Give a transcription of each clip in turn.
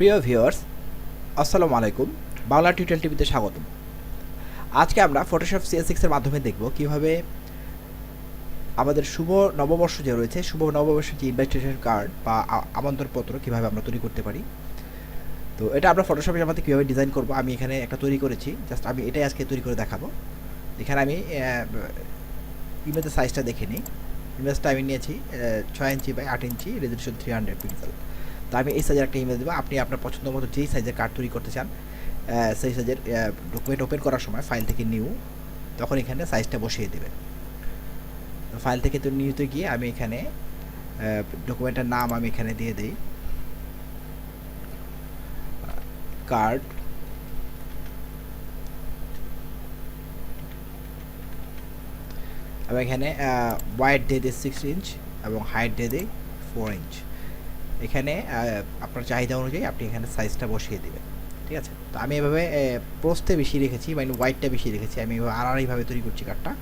প্রিয় ভিউয়ার্স, আসসালামু আলাইকুম। বাংলা টিউটোরিয়াল টিভিতে স্বাগতম। আজকে আমরা ফটোশপ সিএস সিক্সের মাধ্যমে দেখব কীভাবে আমাদের শুভ নববর্ষ যে রয়েছে, শুভ নববর্ষের যে ইনভাইটেশন কার্ড বা আমন্ত্রণপত্র কীভাবে আমরা তৈরি করতে পারি। তো এটা আমরা ফটোশপের মধ্যে কীভাবে ডিজাইন করব, আমি এখানে একটা তৈরি করেছি। জাস্ট আমি এটাই আজকে তৈরি করে দেখাবো। এখানে আমি ইমেজের সাইজটা দেখে নিই। ইমেজটা আমি নিয়েছি ছয় ইঞ্চি বাই আট inch resolution three hundred pixel তো আমি এই সাইজের একটা ইমেজ দেবো। আপনি আপনার পছন্দ মতো যেই সাইজের কার্ড তৈরি করতে চান সেই সাইজের ডকুমেন্ট ওপেন করার সময় ফাইল থেকে নিউ তখন এখানে সাইজটা বসিয়ে দেবেন। ফাইল থেকে তো নিউতে গিয়ে আমি এখানে ডকুমেন্টের নাম আমি এখানে দিয়ে দিই। কার্ড আমি এখানে ওয়াইড দিয়ে দিই সিক্স ইঞ্চ এবং হাইট দিয়ে দিই ফোর ইঞ্চ এখানে আপনার চাহিদা অনুযায়ী আপনি এখানে সাইজটা বসিয়ে দেবেন। ঠিক আছে? তো আমি এভাবে প্রস্থে বেশি রেখেছি মানে হোয়াইটটা বেশি রেখেছি। আমি আড়াআড়িভাবে তৈরি করছি কাঠটা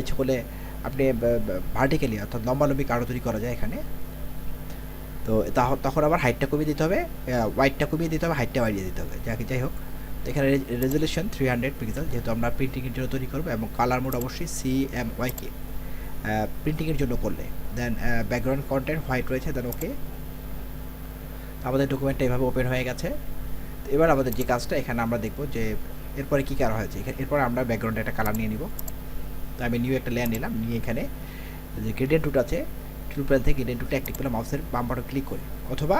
ইচ্ছে করলে আপনি ভার্টিক্যালি অর্থাৎ লম্বালম্বি কাঠও তৈরি করা যায় এখানে। তো তখন আবার হাইটটা কমিয়ে দিতে হবে হোয়াইটটা কমিয়ে দিতে হবে হাইটটা বাড়িয়ে দিতে হবে। যাকে, যাই হোক। তো এখানে রেজলিউশন থ্রি হান্ড্রেড পিক্সেল যেহেতু আমরা প্রিন্টিংয়ের জন্য তৈরি করব এবং কালার মোড অবশ্যই সি এম ওয়াইকে প্রিন্টিংয়ের জন্য করলে। দেন ব্যাকগ্রাউন্ড কন্টেন্ট হোয়াইট রয়েছে দেন ওকে আমাদের ডকুমেন্টটা এভাবে ওপেন হয়ে গেছে। এবার আমাদের যে কাজটা, এখানে আমরা দেখব যে এরপরে কী কালার হয়েছে। এরপর আমরা ব্যাকগ্রাউন্ডে একটা কালার নিয়ে নিব। তো আমি নিউ একটা লেয়ার নিলাম। নিয়ে এখানে যে গ্রেডিয়েন্ট টুট আছে টুল প্যান থেকে গ্রেডিয়েন্ট টুটে অ্যাক্টিভ করলে মাউসের বাম বাটন ক্লিক করে। অথবা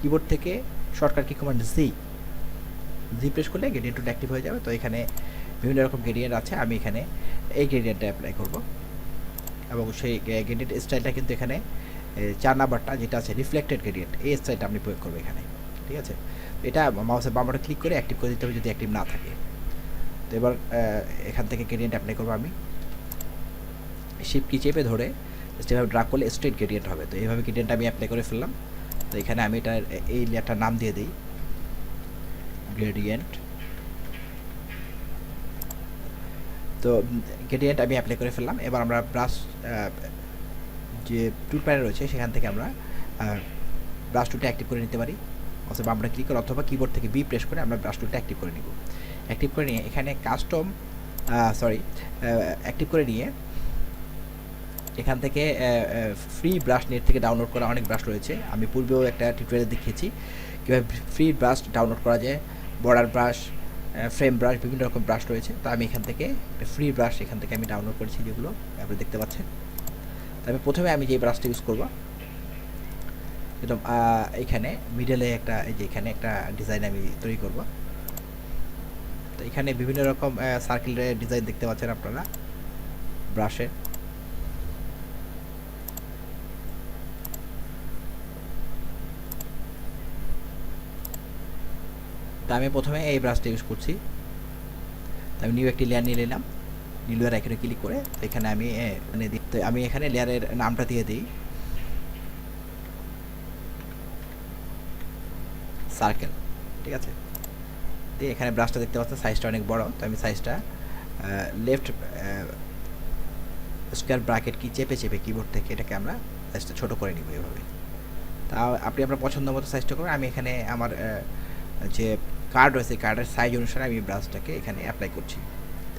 কিবোর্ড থেকে shortcut key command G G press করলে গ্রেডিয়েন্ট টুট অ্যাক্টিভ হয়ে যাবে। তো এখানে বিভিন্ন রকম গ্রেডিয়েন্ট আছে। আমি এখানে এই গ্রেডিয়েন্টটা অ্যাপ্লাই করব। এবং সেই গ্রেডিয়েন্ট স্টাইলটা কিন্তু এখানে চার নাম্বারটা যেটা আছে রিফ্লেক্টেড গ্রেডিয়েন্ট এই স্টাইলটা আপনি প্রয়োগ করব এখানে, ঠিক আছে? এটা মাউসের বাম বাটন ক্লিক করে অ্যাক্টিভ করে দিতে হবে যদি অ্যাক্টিভ না থাকে। তো এবার এখান থেকে গ্রেডিয়েন্ট অ্যাপ্লাই করব আমি। শিপ কি চেপে ধরে এভাবে ড্রাগ করলে স্ট্রেট গ্রেডিয়েন্ট হবে। তো এইভাবে গ্রেডিয়েন্ট আমি অ্যাপ্লাই করে ফেললাম। তো এখানে আমি এটার, এই লেয়ারটার নাম দিয়ে দিই। গ্রেডিয়েন্ট তো গ্রেডিয়েন্ট আমি অ্যাপ্লাই করে ফেললাম। এবার আমরা ব্রাশ যে টুল প্যানে রয়েছে, সেখান থেকে আমরা ব্রাশ টুলটা অ্যাক্টিভ করে নিতে পারি। অথবা আমরা ক্লিক করে, অথবা কিবোর্ড থেকে বি প্রেস করে আমরা ব্রাশ টুলটা অ্যাক্টিভ করে নিব। অ্যাক্টিভ করে নিয়ে এখানে কাস্টম সরি অ্যাক্টিভ করে নিয়ে এখান থেকে ফ্রি ব্রাশ নেট থেকে ডাউনলোড করা অনেক ব্রাশ রয়েছে। আমি পূর্বেও একটা টিউটোরিয়াল দেখিয়েছি, কীভাবে ফ্রি ব্রাশ ডাউনলোড করা যায়। বর্ডার ব্রাশ ফ্রেম ব্রাশ বিভিন্ন রকম ব্রাশ রয়েছে। তো আমি এখান থেকে ফ্রি ব্রাশ এখান থেকে আমি ডাউনলোড করেছি যেগুলো আপনি দেখতে পাচ্ছেন। তবে প্রথমে আমি যে ব্রাশটা ইউজ করব, একদম এখানে মিডলে একটা, এই যে এখানে একটা ডিজাইন আমি তৈরি করব। তো এখানে বিভিন্ন রকম সার্কেলের ডিজাইন দেখতে পাচ্ছেন আপনারা ব্রাশে তো আমি প্রথমে এই ব্রাশটা ইউজ করছি। আমি নিউ একটি লেয়ার নিয়ে নিলাম। লেয়ার এখানে ক্লিক করে, এখানে আমি মানে দি- তো আমি এখানে লেয়ারের নামটা দিয়ে দিই। সার্কেল ঠিক আছে? তো এখানে ব্রাশটা দেখতে পাচ্ছেন সাইজটা অনেক বড়, তো আমি সাইজটা লেফট স্কোয়ার ব্র্যাকেট কি, চেপে চেপে কিবোর্ড থেকে এটাকে আমরা সাইজটা ছোট করে নিব এভাবে। তা আপনি আপনার পছন্দ মতো সাইজটা করুন, আমি এখানে আমার যে কার্ড রয়েছে কার্ডের সাইজ অনুসারে আমি ব্রাশটাকে এখানে অ্যাপ্লাই করছি।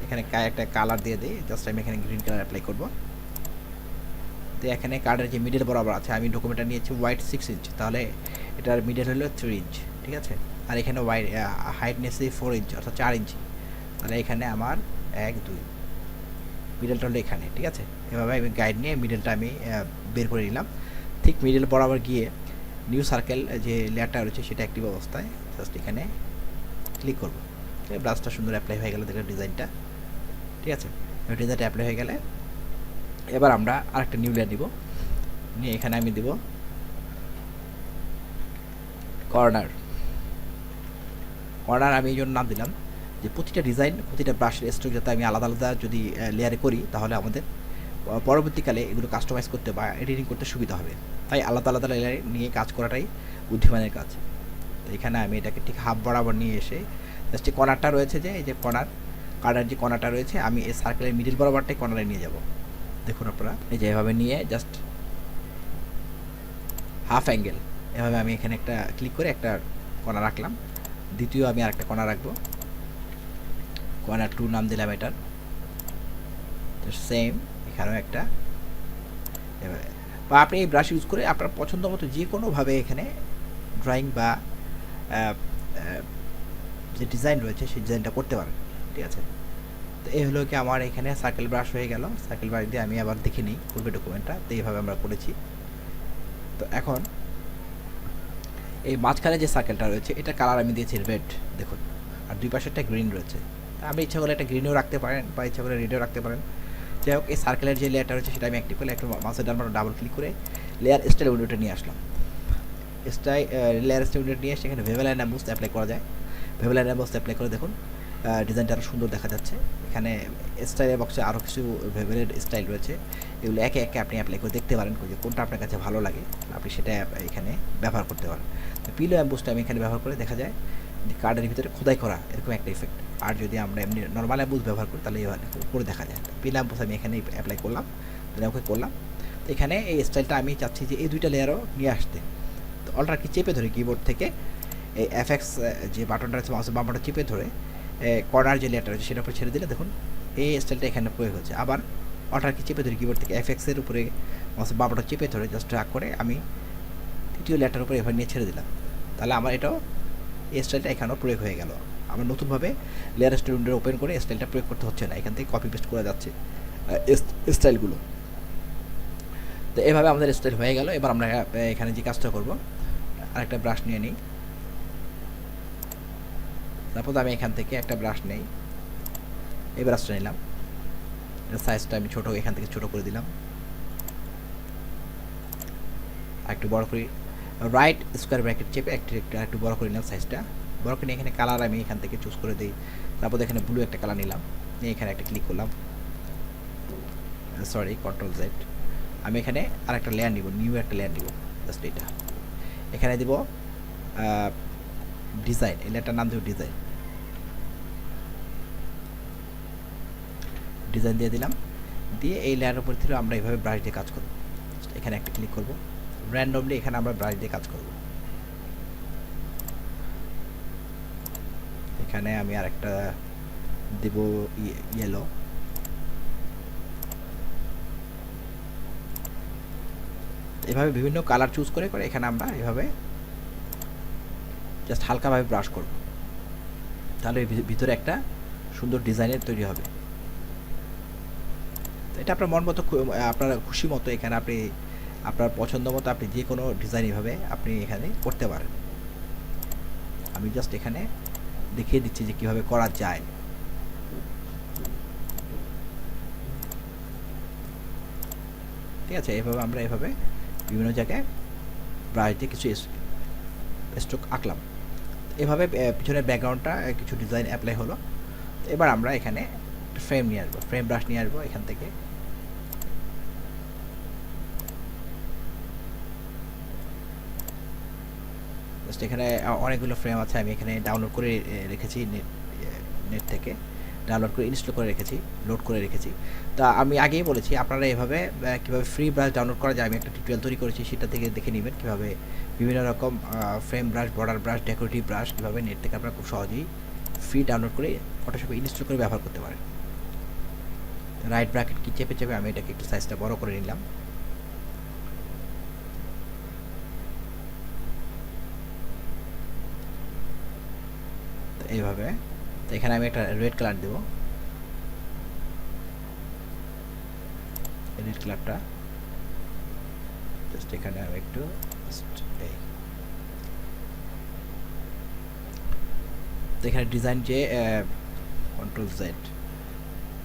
এখানে একটা কালার দিয়ে দিই জাস্ট আমি এখানে গ্রিন কালার অ্যাপ্লাই করব। তো এখানে কার্ডের যে মিডল বরাবর আছে, আমি ডকুমেন্টটা নিয়েছি হোয়াইট সিক্স ইঞ্চ তাহলে এটার মিডল হলো থ্রি ইঞ্চ ঠিক আছে? আর এখানে ওয়াইড হাইট নিয়েছি ফোর ইঞ্চ অর্থাৎ চার ইঞ্চি তাহলে এখানে আমার এক, দুই। মিডলটা হলো এখানে, ঠিক আছে? এভাবে আমি গাইড নিয়ে মিডলটা আমি বের করে নিলাম। ঠিক মিডল বরাবর গিয়ে নিউ সার্কেল যে লেয়ারটা রয়েছে, সেটা অ্যাক্টিভ অবস্থায় জাস্ট এখানে ক্লিক করব। ব্রাশটা সুন্দর অ্যাপ্লাই হয়ে গেল, দেখলেন ডিজাইনটা ঠিক আছে? ডিজাইনটা অ্যাপ্লাই হয়ে গেলে এবার আমরা আরেকটা নিউ লেয়ার দিব। নিয়ে এখানে আমি দিব কর্নার কর্নার আমি এই জন্য নাম দিলাম যে প্রতিটা ডিজাইন প্রতিটা ব্রাশের স্ট্রোক যাতে আমি আলাদা আলাদা যদি লেয়ারে করি তাহলে আমাদের পরবর্তীকালে এগুলো কাস্টমাইজ করতে বা এডিটিং করতে সুবিধা হবে। তাই আলাদা আলাদা লেয়ারে নিয়ে কাজ করাটাই বুদ্ধিমানের কাজ। তো এখানে আমি এটাকে ঠিক হাফ বরাবর নিয়ে এসে জাস্ট কর্নারটা রয়েছে যে, এই যে কর্নার কার্ডার যে কর্নারটা রয়েছে, আমি এই সার্কেলের মিডিল বরাবরটাই কর্নারে নিয়ে যাব। দেখুন আপনারা, এই যে এভাবে নিয়ে জাস্ট হাফ অ্যাঙ্গেল এভাবে আমি এখানে একটা ক্লিক করে একটা কণা রাখলাম। দ্বিতীয় আমি আরেকটা কণা রাখব। কণা টু নাম দিলাম এটার। সেম এখানেও একটা। এভাবে বা আপনি এই ব্রাশ ইউজ করে আপনার পছন্দ মতো যে কোনোভাবে এখানে ড্রয়িং বা যে ডিজাইন রয়েছে, সেই ডিজাইনটা করতে পারেন। ঠিক আছে। তো এই হলো কি আমার এখানে সার্কেল ব্রাশ হয়ে গেল। সার্কেল ব্রাশ দিয়ে আমি আবার দেখে নিই পূর্বে ডকুমেন্টটা তো এইভাবে আমরা করেছি। তো এখন এই মাঝখানে যে সার্কেলটা রয়েছে, এটা কালার আমি দিয়েছি রেড দেখুন। আর দুই পাশে একটা গ্রিন রয়েছে। আপনি ইচ্ছা করলে একটা গ্রিনও রাখতে পারেন বা ইচ্ছা করলে রেডও রাখতে পারেন। যাই হোক, এই সার্কেলের যে লেয়ারটা রয়েছে, সেটা আমি অ্যাক্টিভ করলে একটু মাসের ডান ডাবল ক্লিক করে লেয়ার স্টাইল উইন্ডোটা নিয়ে আসলাম। স্টাই লেয়ার স্টাইল উইন্ডোটা নিয়ে এসে এখানে ভেবেলাইন অ্যাম্বুস অ্যাপ্লাই করা যায়। ভেবেলাইন অ্যাম্বুস অ্যাপ্লাই করে দেখুন। ডিজাইনটা আরও সুন্দর দেখা যাচ্ছে। এখানে স্টাইলের বক্সে আরও কিছু ভেবেলের স্টাইল রয়েছে। এগুলো একে একে আপনি অ্যাপ্লাই করে দেখতে পারেন, যে কোনটা আপনার কাছে ভালো লাগে। আপনি সেটা এখানে ব্যবহার করতে পারেন। তো পিলো অ্যাম্বুসটা আমি এখানে ব্যবহার করে দেখা যায় কার্ডের ভিতরে খোদাই করা এরকম একটা ইফেক্ট আর যদি আমরা এমনি নর্মাল অ্যাম্বুস ব্যবহার করি, তাহলে করে দেখা যায়। পিলো অ্যাম্বুস আমি এখানে অ্যাপ্লাই করলাম। তাহলে ওকে করলাম। তো এখানে এই স্টাইলটা আমি চাচ্ছি যে এই দুইটা লেয়ারও নিয়ে আসতে। তো অলটা কি চেপে ধরে কিবোর্ড থেকে। এই এফএক্স যে বাটনটা আছে মাউসের চেপে ধরে। কর্নার যে লেয়ারটা আছে সেটার উপর ছেড়ে দিলে দেখুন এই স্টাইলটা এখানে প্রয়োগ হচ্ছে আবার অল্টার কি চেপে ধরে কিবোর্ড থেকে এফএক্সের উপরে মাউসের বাটনটা চেপে ধরে জাস্ট ড্রাগ করে আমি তৃতীয় লেয়ারটার উপরে এভাবে নিয়ে ছেড়ে দিলাম। তাহলে আমার এটাও এই স্টাইলটা এখানেও প্রয়োগ হয়ে গেল। আমার নতুনভাবে লেয়ার স্টাইল ওপেন করে স্টাইলটা প্রয়োগ করতে হচ্ছে না, এখান থেকে কপি পেস্ট করা যাচ্ছে স্টাইলগুলো তো এভাবে আমাদের স্টাইল হয়ে গেল। এবার আমরা এখানে যে কাজটা করব, আরেকটা ব্রাশ নিয়ে নিই। সাপোজ আমি এখান থেকে একটা ব্রাশ নেই। এই ব্রাশটা নিলাম। এর সাইজটা আমি ছোট, এখান থেকে ছোট করে দিলাম। একটু বড় করি রাইট স্কোয়ার ব্র্যাকেট চেপে একটু একটু বড় করে নিলাম সাইজটা বড় করে এখানে কালার আমি এখান থেকে চুজ করে দিই। তারপর এখানে ব্লু একটা কালার নিলাম। নিয়ে এখানে একটা ক্লিক করলাম। সরি কন্ট্রোল জেড আমি এখানে আর একটা লেয়ার নিব নিউ একটা লেয়ার নিব। জাস্ট এটা এখানে দিব ডিজাইন এই লেয়ারটার নাম দেব ডিজাইন ডিজাইন দিয়ে দিলাম। দিয়ে এই লেয়ারের উপর থেকে আমরা এইভাবে ব্রাশ দিয়ে কাজ করব। এখানে একটা ক্লিক করব। র্যান্ডমলি এখানে আমরা ব্রাশ দিয়ে কাজ করব। এখানে আমি আরেকটা দেব ইয়েলো এভাবে বিভিন্ন কালার চুজ করে করে এখানে আমরা এভাবে জাস্ট হালকাভাবে ব্রাশ করব। তাহলে ভিতরে একটা সুন্দর ডিজাইনের তৈরি হবে। এটা আপনার মন মতো আপনার খুশি মতো এখানে আপনি, আপনার পছন্দ মতো আপনি যে কোনো ডিজাইন এভাবে আপনি এখানে করতে পারেন। আমি জাস্ট এখানে দেখিয়ে দিচ্ছি যে কীভাবে করা যায়। ঠিক আছে, এভাবে আমরা এভাবে বিভিন্ন জায়গায় ব্রাশ দিয়ে কিছু স্ট্রোক আঁকলাম। এভাবে পিছনের ব্যাকগ্রাউন্ডটা কিছু ডিজাইন অ্যাপ্লাই হলো। এবার আমরা এখানে ফ্রেম নিয়ে আসব ফ্রেম ব্রাশ নিয়ে আসব এখান থেকে। জাস্ট এখানে অনেকগুলো ফ্রেম আছে, আমি এখানে ডাউনলোড করে রেখেছি নেট নেট থেকে। ডাউনলোড করে ইনস্টল করে রেখেছি লোড করে রেখেছি। তা আমি আগেই বলেছি, আপনারা এভাবে কীভাবে ফ্রি ব্রাশ ডাউনলোড করা যায়, আমি একটা টিউটোরিয়াল তৈরি করেছি, সেটা থেকে দেখে নেবেন কীভাবে বিভিন্ন রকম frame brush border brush decorative brush কীভাবে নেট থেকে আপনারা খুব সহজেই ফ্রি ডাউনলোড করে ফটোশপে ইনস্টল করে ব্যবহার করতে পারেন। রাইট ব্র্যাকেট কি চেপে চেপে আমি এটাকে একটু সাইজটা বড় করে নিলাম। এইভাবে। তো এখানে আমি একটা রেড কালার দেব। রেড কালারটা জাস্ট এখানে আমি একটু তো এখানে ডিজাইন যে কন্ট্রোল জেড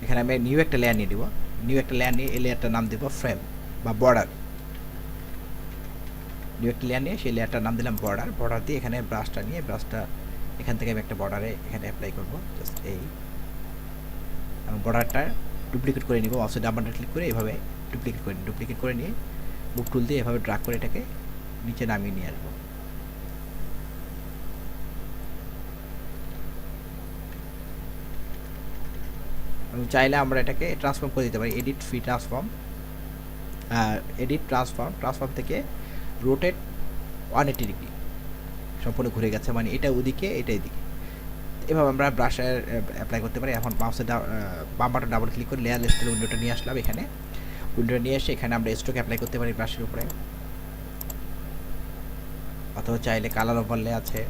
এখানে আমি নিউ একটা লেয়ার নিয়ে দিব নিউ একটা লেয়ার নিয়ে এই লেয়ারটার নাম দেব ফ্রেম বা বর্ডার নিউ একটা লেয়ার নিয়ে সেই লেয়ারটার নাম দিলাম বর্ডার বর্ডার দিয়ে এখানে ব্রাশটা নিয়ে ব্রাশটা এখান থেকে আমি একটা বর্ডারে এখানে অ্যাপ্লাই করব জাস্ট এই। আমি বর্ডারটা ডুপ্লিকেট করে নিব অবশ্যই ডাবলটা ক্লিক করে এভাবে ডুপ্লিকেট করে ডুপ্লিকেট করে নিয়ে বুক টুল দিয়ে এভাবে ড্রাগ করে এটাকে নিচে নামিয়ে নিয়ে আসব। এবং চাইলে আমরা এটাকে ট্রান্সফর্ম করে দিতে পারি edit free transform edit transform transform থেকে রোটেট ওয়ান এইটি ডিগ্রি সম্পূর্ণ ঘুরে গেছে মানে এটা ওদিকে এটা এদিকে। এভাবে আমরা ব্রাশের অ্যাপ্লাই করতে পারি। এখন মাউসের বাম বাটন ডাবল ক্লিক করে লেয়ার লিস্টের উইন্ডোটা নিয়ে আসলাম এখানে। উইন্ডোটা নিয়ে এসে এখানে আমরা স্ট্রোক অ্যাপ্লাই করতে পারি ব্রাশের উপরে। অথবা চাইলে কালার ওভারলে আছে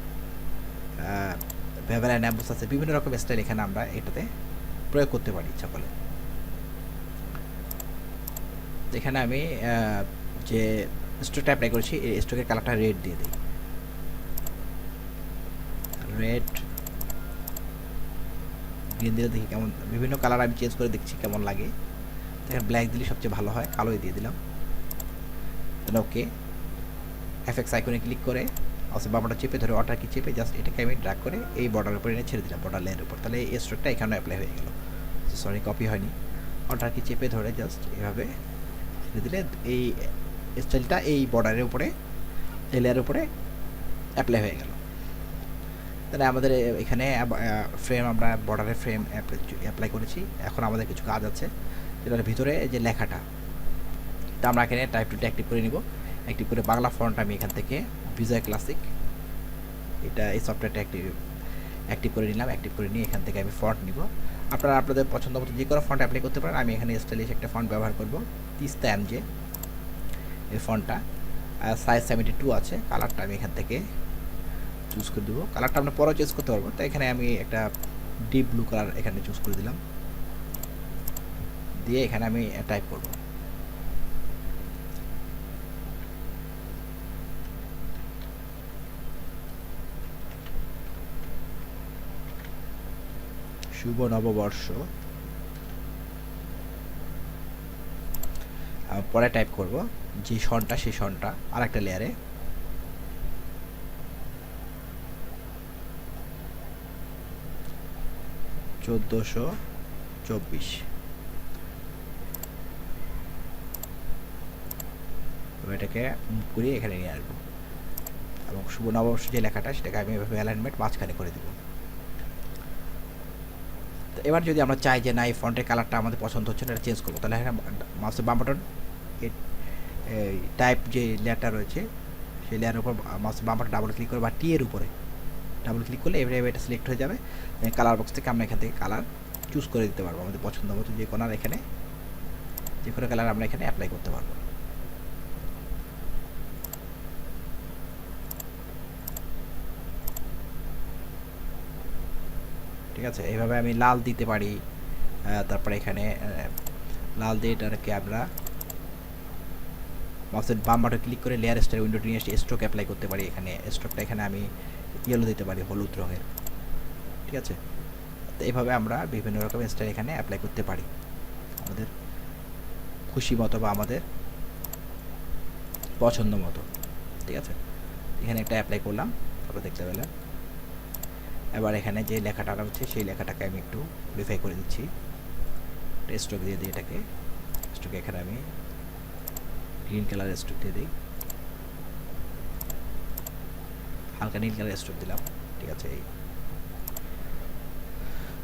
ভেভার অ্যাম্বুস আছে, বিভিন্ন রকম স্টাইল এখানে আমরা এটাতে প্রয়োগ করতে পারি ইচ্ছা করলে। এখানে আমি যে স্ট্রোকটা অ্যাপ্লাই করেছি, এই স্ট্রোকের কালারটা রেড দিয়ে দিই। রেড গ্রিন দিয়ে দেখি কেমন, বিভিন্ন কালার আমি চেঞ্জ করে দেখছি কেমন লাগে। এখানে ব্ল্যাক দিলে সবচেয়ে ভালো হয়, কালোই দিয়ে দিলাম। ওকে এফএক্স আইকনে ক্লিক করে অথবা বাবাটা চেপে ধরে অর্ডার কি চেপে জাস্ট এটাকে আমি ড্রাগ করে এই বর্ডারের উপরে এনে ছেড়ে দিলাম বর্ডার লেয়ারের উপর। তাহলে এই স্ট্রোকটা এখানে অ্যাপ্লাই হয়ে গেল। সরি কপি হয়নি। অর্ডার কি চেপে ধরে জাস্ট এভাবে ছেড়ে দিলে এই স্টাইলটা এই বর্ডারের উপরে, এই লেয়ারের উপরে অ্যাপ্লাই হয়ে গেল। তাহলে আমাদের এখানে ফ্রেম আমরা বর্ডারের ফ্রেম অ্যাপ্লাই করেছি। এখন আমাদের কিছু কাজ আছে, যেটার ভিতরে যে লেখাটা। তা আমরা এখানে টাইপ টুটা অ্যাক্টিভ করে নিব। অ্যাক্টিভ করে বাংলা ফন্ট আমি এখান থেকে বিজয় ক্লাসিক এটা এই সফটওয়্যারটা অ্যাক্টিভ অ্যাক্টিভ করে নিলাম। অ্যাক্টিভ করে নিয়ে এখান থেকে আমি ফন্ট নিব। আপনারা আপনাদের পছন্দ মতো যে কোনো ফন্ট অ্যাপ্লাই করতে পারেন। আমি এখানে স্টাইলিশ একটা ফন্ট ব্যবহার করব। তিস্তা এমজে এই ফন্টটা সাইজ সেভেন্টি টু আছে। কালারটা আমি এখান থেকে চুজ করে দেবো। কালারটা আমরা পরেও চুজ করতে পারব। তো এখানে আমি একটা ডিপ ব্লু কালার এখানে চুজ করে দিলাম। দিয়ে এখানে আমি টাইপ করব। শুভ নববর্ষ। পরে টাইপ করব যে সনটা, সেই সনটা আর একটা লেয়ারে চোদ্দোশো চব্বিশ। এটাকে ঘুরিয়ে এখানে নিয়ে আসব। এবং শুভ নববর্ষ যে লেখাটা, সেটাকে আমি এভাবে অ্যালাইনমেন্ট মাঝখানে করে দেবো। তো এবার যদি আমরা চাই যে, না, এই ফন্টের কালারটা আমাদের পছন্দ হচ্ছে না, এটা চেঞ্জ করব, তাহলে এখানে মাউসের বাম টাইপ যে লেয়ারটা রয়েছে, সেই লেয়ারের উপর মাউসের বাম বাটন ডাবল ক্লিক করে বা টি এর উপরে। ডাবল ক্লিক করলে এবারে এটা সিলেক্ট হয়ে যাবে। কালার বক্স থেকে আমরা এখান থেকে কালার চুজ করে দিতে পারব আমাদের পছন্দ মতো যে কোনো এখানে, যে কোনো কালার আমরা এখানে অ্যাপ্লাই করতে পারব। ঠিক আছে? এইভাবে আমি লাল দিতে পারি তারপরে এখানে লাল দিয়ে এটাকে আমরা মাউসের বাম বাটন ক্লিক করে লেয়ার স্টার উইন্ডোটি নিয়ে এসে স্ট্রোক অ্যাপ্লাই করতে পারি। এখানে স্ট্রোকটা এখানে আমি ইয়েলো দিতে পারি, হলুদ রঙের। ঠিক আছে? তো এইভাবে আমরা বিভিন্ন রকমের স্টাইল এখানে অ্যাপ্লাই করতে পারি। আমাদের খুশি মতো বা আমাদের পছন্দ মতো। ঠিক আছে? এখানে একটা অ্যাপ্লাই করলাম, তারপর দেখতে পেলাম। এবার এখানে যে লেখাটা রয়েছে সেই লেখাটাকে আমি একটু মডিফাই করে দিচ্ছি। স্ট্রোক দিয়ে দিই এটাকে। স্ট্রোক এখানে আমি গ্রিন কালার স্ট্রোক দিয়ে দিই। হালকা নীল কালার স্ট্রোক দিলাম। ঠিক আছে এই।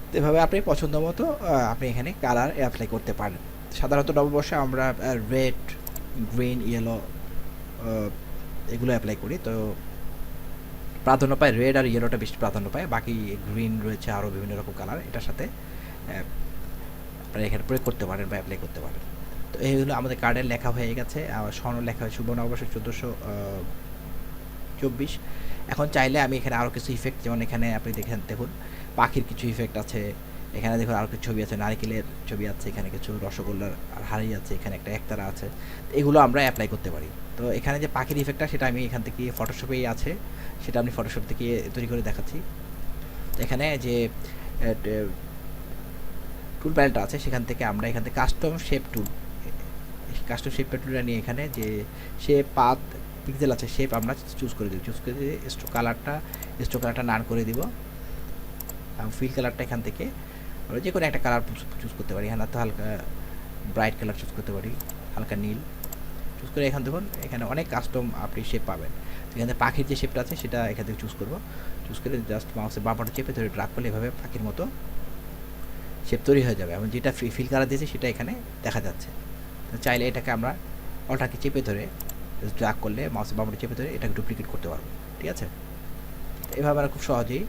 তো এভাবে আপনি পছন্দ মতো আপনি এখানে কালার অ্যাপ্লাই করতে পারেন। সাধারণত নববর্ষে আমরা রেড গ্রিন ইয়েলো এগুলো অ্যাপ্লাই করি। তো প্রাধান্য পায় রেড আর ইয়েলোটা বেশি প্রাধান্য পায়। বাকি গ্রিন রয়েছে আরও বিভিন্ন রকম কালার। এটার সাথে আহ, আপনারা এখানে প্রয়োগ করতে পারেন বা অ্যাপ্লাই করতে পারেন। তো এই হলো আমাদের কার্ডের লেখা হয়ে গেছে। স্বর্ণ লেখা হয় শুভ নববর্ষ চোদ্দোশো চব্বিশ। এখন চাইলে আমি এখানে আরও কিছু ইফেক্ট যেমন এখানে আপনি দেখেন, দেখুন, পাখির কিছু ইফেক্ট আছে। এখানে দেখুন আরও কিছু ছবি আছে, নারকেলের ছবি আছে, এখানে কিছু রসগোল্লার হাড়ি আছে, এখানে একটা একতারা আছে। এগুলো আমরা অ্যাপ্লাই করতে পারি। তো এখানে যে পাখির ইফেক্টটা সেটা আমি এখান থেকে ফটোশপেই আছে। সেটা আমি ফটোশপ থেকে তৈরি করে দেখাচ্ছি। এখানে যে টুল প্যানেলটা আছে, সেখান থেকে আমরা এখান থেকে custom shape tool custom shape টুলটা নিয়ে এখানে যে শেপ পাত পিক্সেল আছে শেপ আমরা চুজ করে দিব চুজ করে দিয়ে স্ট্রো কালারটা স্ট্রো কালারটা নান করে দিব। এবং ফিল কালারটা এখান থেকে আমরা যে কোনো একটা কালার চুজ করতে পারি। এখানে তো হালকা ব্রাইট কালার চুজ করতে পারি, হালকা নীল। চুজ করে এখান দেখুন, এখানে অনেক কাস্টম আপনি শেপ পাবেন। এখানে পাখির যে শেপটা আছে, সেটা এখান থেকে চুজ করব। চুজ করে জাস্ট মাউসের বাম্পারটা চেপে ধরে ড্রাগ করলে এভাবে পাখির মতো শেপ তৈরি হয়ে যাবে। এবং যেটা ফিল কালার দিয়েছে, সেটা এখানে দেখা যাচ্ছে। চাইলে এটাকে আমরা অলটাকে চেপে ধরে ড্রাগ করলে মাউসের বামটা চেপে ধরে এটাকে ডুপ্লিকেট করতে পারব, ঠিক আছে? এভাবে আমরা খুব সহজেই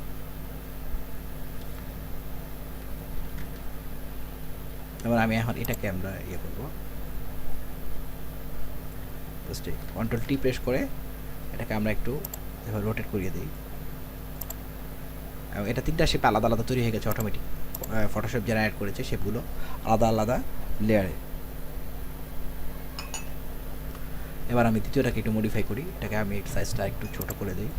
এবার আমি এখন এটাকে আমরা ইয়ে করব। কন্ট্রোল টি প্রেস করে এটাকে আমরা একটু এভাবে রোটেট করিয়ে দিই। এবং এটা তিনটা শেপ আলাদা আলাদা তৈরি হয়ে গেছে অটোমেটিক ফটোশপ জেনারেট করেছে শেপগুলো আলাদা আলাদা লেয়ারে এবার আমি দ্বিতীয়টাকে একটু মডিফাই করি। এটাকে আমি সাইজটা একটু ছোট করে দিই।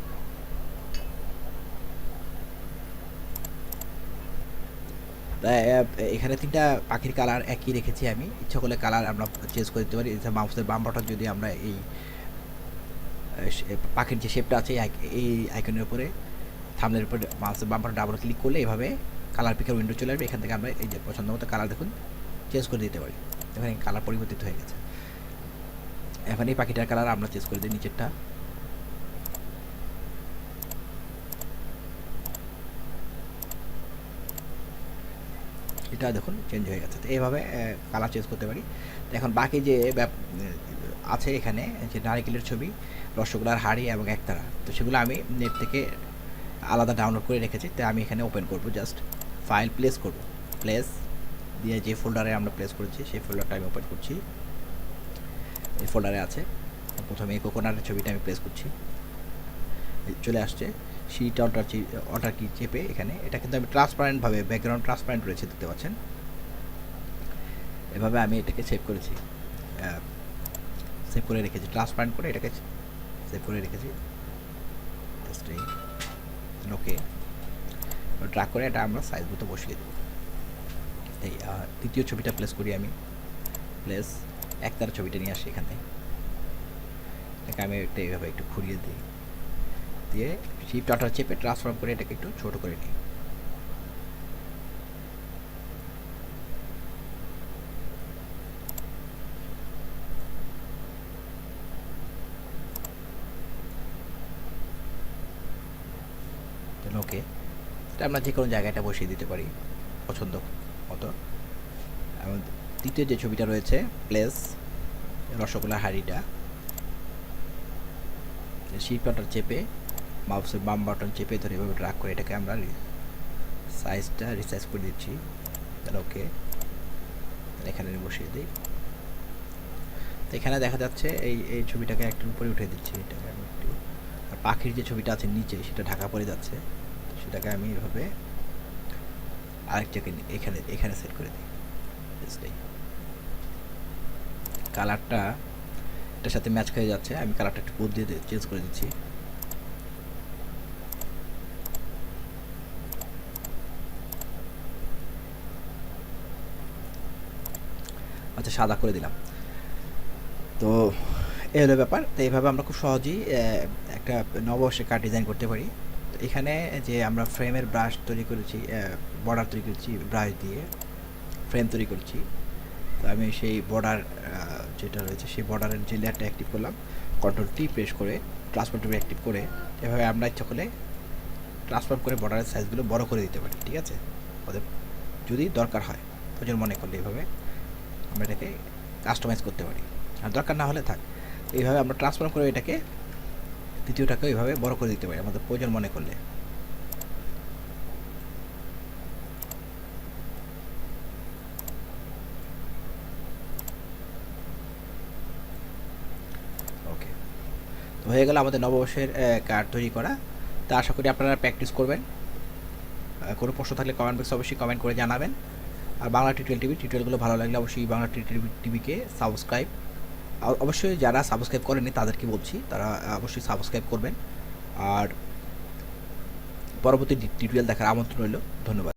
এখানে তিনটা পাখির কালার একই রেখেছি আমি। ইচ্ছা করলে কালার আমরা চেঞ্জ করে দিতে পারি। মাউসের বাম বাটন যদি আমরা এই পাখির যে শেপটা আছে, এই আইকনের উপরে থামলের উপরে মাউসের বাম বাটন ডাবল ক্লিক করলে এভাবে কালার পিকার উইন্ডো চলে আসবে। এখান থেকে আমরা এই যে পছন্দ মতো কালার দেখুন চেঞ্জ করে দিতে পারি। এখানে কালার পরিবর্তিত হয়ে গেছে। এখন এই পাখিটার কালার আমরা চেঞ্জ করে দিই নিচেরটা। এটা দেখুন চেঞ্জ হয়ে গেছে। তো এইভাবে কালার চেঞ্জ করতে পারি। এখন বাকি যে আছে এখানে, যে নারিকেলের ছবি, রসগোল্লার হাড়ি এবং একতারা, তো সেগুলো আমি নেট থেকে আলাদা ডাউনলোড করে রেখেছি। তাই আমি এখানে ওপেন করব জাস্ট ফাইল প্লেস করব। প্লেস দিয়ে যে ফোল্ডারে আমরা প্লেস করেছি, সেই ফোল্ডারটা আমি ওপেন করছি। এই ফোল্ডারে আছে। প্রথমে এই কোকোনাটের ছবিটা আমি প্লেস করছি। চলে আসছে। শিট অল্টার অল্টার কি চেপে এখানে। এটা কিন্তু আমি ট্রান্সপারেন্টভাবে ব্যাকগ্রাউন্ড ট্রান্সপারেন্ট রয়েছে, দেখতে পাচ্ছেন? এভাবে আমি এটাকে সেভ করেছি। সেভ করে রেখেছি। ট্রান্সপারেন্ট করে এটাকে সেভ করে রেখেছি। ওকে ড্রাগ করে এটা আমরা সাইজ মতো বসিয়ে দেবো। এই দ্বিতীয় ছবিটা প্লেস করি আমি। প্লেস একতার ছবিটা নিয়ে আসি এখানে এটাকে আমি এটা এইভাবে একটু ঘুরিয়ে দিই। দিয়ে শিপ টাটার চেপে ট্রান্সফর্ম করে এটাকে একটু ছোট করে নিই। ওকে আমরা যে কোনো জায়গাটা বসিয়ে দিতে পারি, পছন্দ মতো। দ্বিতীয় যে ছবিটা রয়েছে, প্লেস, রসগোল্লা হাঁড়িটা বাটন চেপে মাউসের বাম বাটন চেপে ধরে এভাবে ড্রাগ করে এটাকে আমরা সাইজটা রিসাইজ করে দিচ্ছি। ওকে এখানে বসিয়ে দিই। তো এখানে দেখা যাচ্ছে এই এই ছবিটাকে একটু উপরে উঠে দিচ্ছি, এটাকে আমি একটু। আর পাখির যে ছবিটা আছে নিচে, সেটা ঢাকা পড়ে যাচ্ছে। সেটাকে আমি এভাবে আরেকটাকে এখানে এখানে সেট করে দিই। কালারটা, এটার সাথে ম্যাচ খেয়ে যাচ্ছে। আমি কালারটা একটু বদলে দিয়ে চেঞ্জ করে দিচ্ছি। আচ্ছা সাদা করে দিলাম। তো, এই হলো ব্যাপার। তো এইভাবে আমরা খুব সহজেই একটা নববর্ষে কার্ড ডিজাইন করতে পারি। তো এখানে যে আমরা ফ্রেমের ব্রাশ তৈরি করেছি বর্ডার তৈরি করেছি ব্রাশ দিয়ে ফ্রেম তৈরি করেছি। তো আমি সেই বর্ডার যেটা রয়েছে, সেই বর্ডারের যে লেয়ারটা অ্যাক্টিভ করলাম কন্ট্রোল টি প্রেস করে ট্রান্সফার টুবে অ্যাক্টিভ করে এভাবে আমরা ইচ্ছা করলে ট্রান্সফার করে বর্ডারের সাইজগুলো বড় করে দিতে পারি, ঠিক আছে? ওদের যদি দরকার হয়, প্রয়োজন মনে করলে এভাবে আমরা এটাকে কাস্টমাইজ করতে পারি। আর দরকার না হলে থাক, এইভাবে আমরা ট্রান্সফার করে এটাকে দ্বিতীয়টাকে এইভাবে বড় করে দিতে পারি, আমাদের প্রয়োজন মনে করলে ওকে তো হয়ে গেল আমাদের নববর্ষের কার্ড তৈরি করা। তা আশা করি আপনারা প্র্যাকটিস করবেন। কোনো প্রশ্ন থাকলে কমেন্ট বক্সে অবশ্যই কমেন্ট করে জানাবেন। আর বাংলা টিউটোরিয়াল টিভি, টিউটোরিয়ালগুলো ভালো লাগলে অবশ্যই বাংলা টিউটোরিয়াল টিভিকে সাবস্ক্রাইব অবশ্যই যারা সাবস্ক্রাইব করেনি তাদেরকে বলছি, তারা অবশ্যই সাবস্ক্রাইব করবেন। আর পরবর্তী টিউটোরিয়াল দেখার আমন্ত্রণ রইল। ধন্যবাদ।